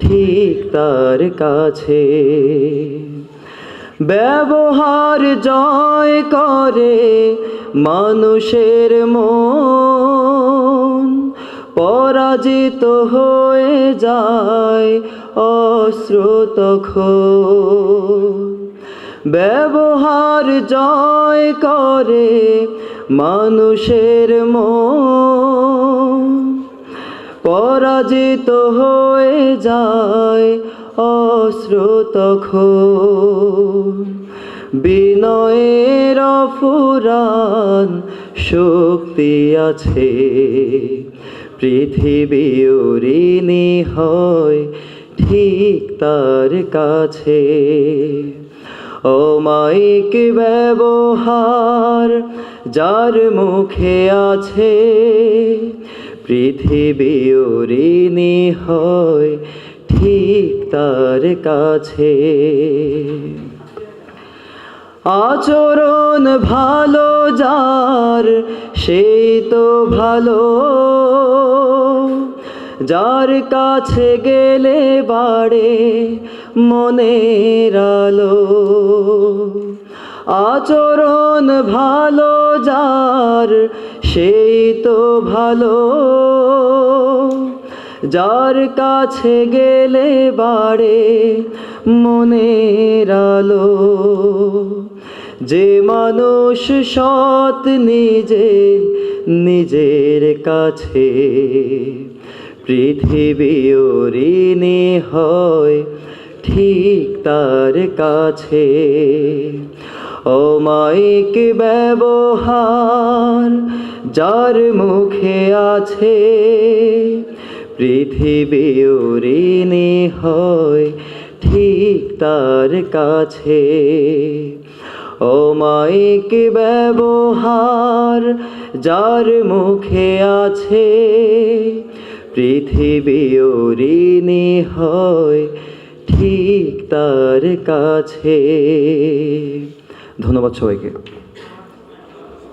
ঠিক তার কাছে। ব্যবহার জয় করে মানুষের মন। পরাজিত হয়ে যায় অশ্রুত ব্যবহার জয় করে মানুষের মন। পরাজিত হয়ে যায় অশ্রুত বিনয়ের ফুরান শক্তি আছে। পৃথিবী ঋণী হয় ঠিক তার কাছে। ও অমায়িক ব্যবহার যার মুখে আছে পৃথিবী ঋণী হয় ঠিক তার কাছে। আচরণ ভালো যার, সেই তো ভালো। যার কাছে গেলে বাড়ে মনের আলো। আচরণ ভালো যার, সেই তো ভালো। যার কাছে গেলে বাড়ে মনের আলো। যে মানুষ সৎ নিজে, নিজের কাছে পৃথিবী ঋণী হয় ঠিক তার কাছে। অমায়িক ব্যবহার, যার মুখে আছে পৃথিবী ঋণী হয় ঠিক তার কাছে। ও অমায়িক ব্যবহার, যার মুখে আছে পৃথিবী ঋণী হয় ঠিক তার কাছে। ধন্যবাদ সবাইকে।